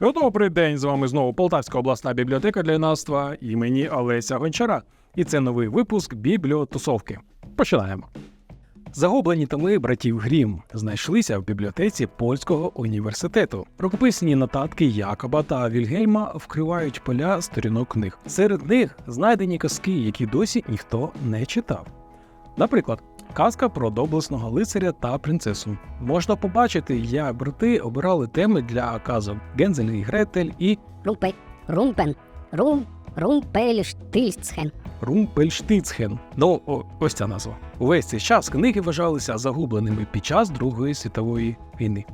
Добрий день, з вами знову Полтавська обласна бібліотека для юнацтва імені Олеся Гончара. І це новий випуск бібліотусовки. Починаємо. Загублені томи братів Грім знайшлися в бібліотеці польського університету. Рукописні нотатки Якоба та Вільгельма вкривають поля сторінок книг. Серед них знайдені казки, які досі ніхто не читав. Наприклад, казка про доблесного лицаря та принцесу. Можна побачити, як брати обирали теми для казок Гензель і Гретель і Румпе, румпен, рум, румпельштильцхен. Румпельштицхен. Ну, о, ось ця назва. Увесь цей час книги вважалися загубленими під час Другої світової війни.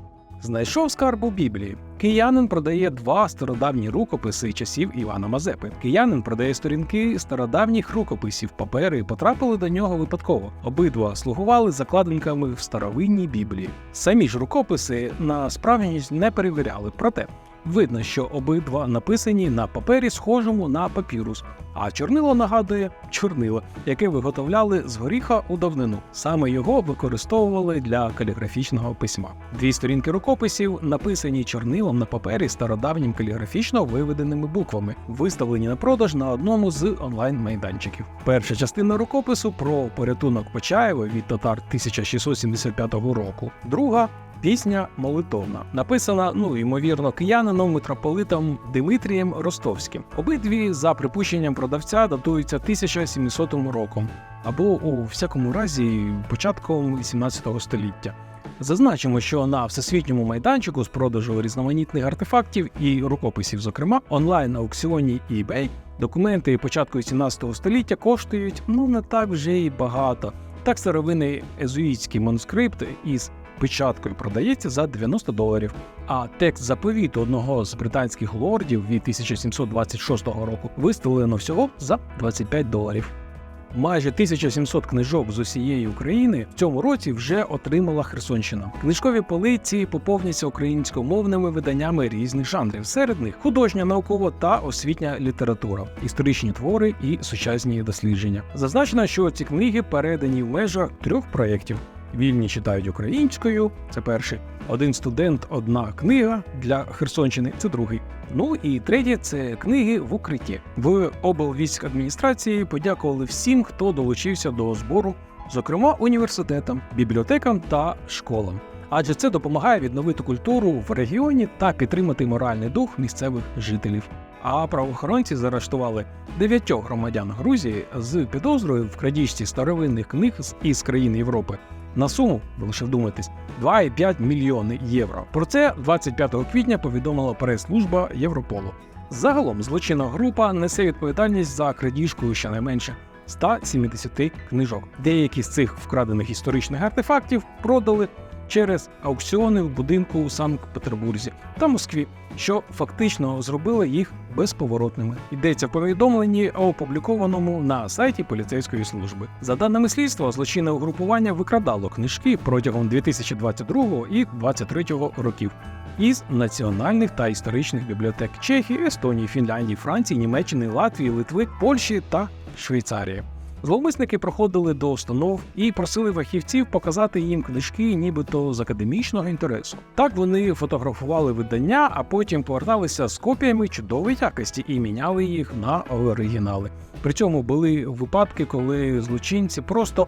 Знайшов скарб у Біблії. Киянин продає два стародавні рукописи часів Івана Мазепи. Киянин продає сторінки стародавніх рукописів. Папери потрапили до нього випадково. Обидва слугували закладинками в старовинній Біблії. Самі ж рукописи на справжність не перевіряли. Проте видно, що обидва написані на папері, схожому на папірус. А чорнило нагадує чорнило, яке виготовляли з горіха у давнину. Саме його використовували для каліграфічного письма. Дві сторінки рукописів написані чорнилом на папері стародавнім каліграфічно виведеними буквами, виставлені на продаж на одному з онлайн-майданчиків. Перша частина рукопису про порятунок Почаєва від татар 1675 року. Друга Пісня молитовна, написана, ну ймовірно, киянином митрополитом Димитрієм Ростовським. Обидві, за припущенням продавця, датуються 1700 роком або у всякому разі початком 18 століття. Зазначимо, що на всесвітньому майданчику з продажу різноманітних артефактів і рукописів, зокрема, онлайн-аукціоні eBay, документи початку 17 століття коштують ну не так вже й багато. Так старовинний езуїтський манускрипт із печаткою продається за 90 доларів. А текст заповіту одного з британських лордів від 1726 року виставлено всього за 25 доларів. Майже 1700 книжок з усієї України в цьому році вже отримала Херсонщина. Книжкові полиці поповняться українськомовними виданнями різних жанрів. Серед них художня, наукова та освітня література, історичні твори і сучасні дослідження. Зазначено, що ці книги передані в межах трьох проєктів. Вільні читають українською, це перший. Один студент, одна книга для Херсонщини, це другий. Ну і третє це книги в укритті. В облвійськадміністрації подякували всім, хто долучився до збору, зокрема університетам, бібліотекам та школам. Адже це допомагає відновити культуру в регіоні та підтримати моральний дух місцевих жителів. А правоохоронці заарештували дев'ятьох громадян Грузії з підозрою в крадіжці старовинних книг із країн Європи на суму, ви лише вдумайтесь, 2,5 мільйони євро. Про це 25 квітня повідомила прес-служба Європолу. Загалом злочинна група несе відповідальність за крадіжку щонайменше 170 книжок. Деякі з цих вкрадених історичних артефактів продали через аукціони в будинку у Санкт-Петербурзі та Москві, що фактично зробили їх безповоротними. Йдеться в повідомленні, опублікованому на сайті поліцейської служби. За даними слідства, злочинне угрупування викрадало книжки протягом 2022 і 2023 років. Із національних та історичних бібліотек Чехії, Естонії, Фінляндії, Франції, Німеччини, Латвії, Литви, Польщі та Швейцарії. Зловмисники проходили до установ і просили фахівців показати їм книжки, нібито з академічного інтересу. Так вони фотографували видання, а потім поверталися з копіями чудової якості і міняли їх на оригінали. При цьому були випадки, коли злочинці просто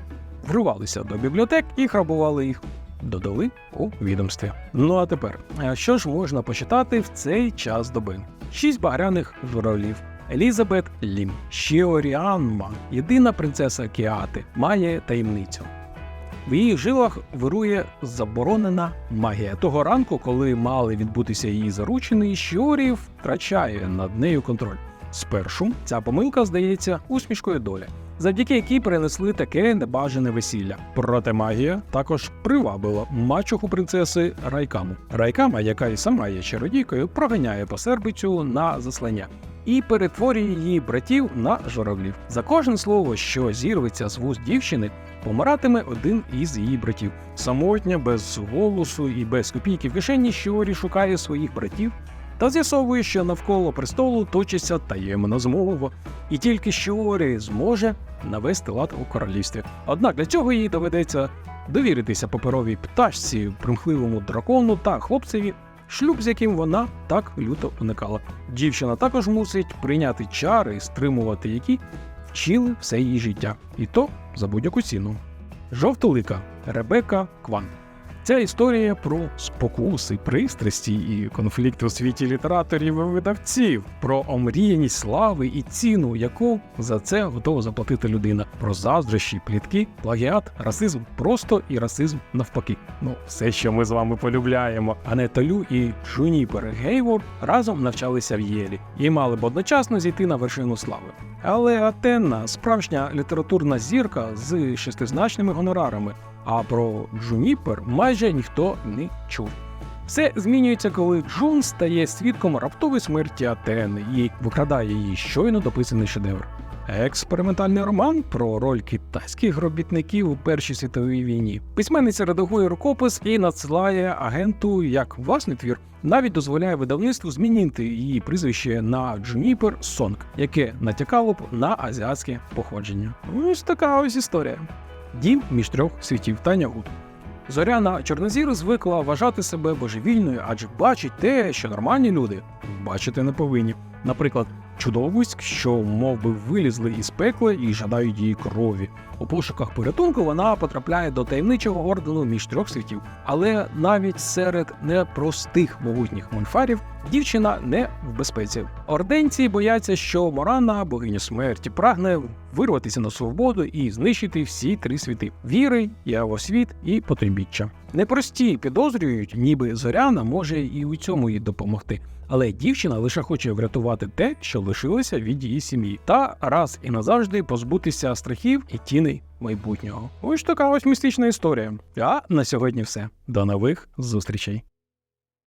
вривалися до бібліотек і грабували їх. Додали у відомстві. Ну а тепер, е, що ж можна почитати в цей час доби? Шість багряних журавлів. Елізабет Лім. Шіоріанма, єдина принцеса Кіати, має таємницю. В її жилах вирує заборонена магія. Того ранку, коли мали відбутися її заручини, Шіорі втрачає над нею контроль. Спершу ця помилка здається усмішкою долі, завдяки якій перенесли таке небажане весілля. Проте магія також привабила мачуху принцеси Райкаму. Райкама, яка і сама є чародійкою, проганяє посербицю на заслання. І перетворює її братів на журавлів. За кожне слово, що зірветься з вуст дівчини, помиратиме один із її братів. Самотня, без голосу і без копійки в кишені, Щорі шукає своїх братів та з'ясовує, що навколо престолу точиться таємна змова, і тільки Щорі зможе навести лад у королівстві. Однак для цього їй доведеться довіритися паперовій пташці, примхливому дракону та хлопцеві шлюб, з яким вона так люто уникала. Дівчина також мусить прийняти чари, і стримувати які вчили все її життя, і то за будь-яку ціну. Жовтолика Ребека Кван. Ця історія про спокуси, пристрасті і конфлікти у світі літераторів і видавців, про омріяність слави і ціну, яку за це готова заплатити людина, про заздрощі, плітки, плагіат, расизм просто і расизм навпаки. Ну, все, що ми з вами полюбляємо. Анета Лю і Джуніпер Гейвор разом навчалися в Єлі і мали б одночасно зійти на вершину слави. Але Атенна справжня літературна зірка з шестизначними гонорарами. А про Джуніпер майже ніхто не чув. Все змінюється, коли Джун стає свідком раптової смерті Атени і викрадає її щойно дописаний шедевр. Експериментальний роман про роль китайських робітників у Першій світовій війні. Письменниця редагує рукопис і надсилає агенту як власний твір, навіть дозволяє видавництву змінити її прізвище на Джуніпер Сонг, яке натякало б на азіатське походження. Ось така ось історія. Дім між трьох світів Таня Гуд. Зоряна Чорнозір звикла вважати себе божевільною, адже бачить те, що нормальні люди бачити не повинні. Наприклад, чудовиськ, що мов би, вилізли із пекла і жадають її крові. У пошуках порятунку вона потрапляє до таємничого ордену між трьох світів. Але навіть серед непростих могутніх мольфарів дівчина не в безпеці. Орденці бояться, що Морана, богиня смерті, прагне вирватися на свободу і знищити всі три світи: віри, явосвіт і потрібіччя. Непрості підозрюють, ніби зоряна може і у цьому їй допомогти. Але дівчина лише хоче врятувати те, що лишилося від її сім'ї, та раз і назавжди позбутися страхів і тіней майбутнього. Ось така ось містична історія. А на сьогодні все. До нових зустрічей.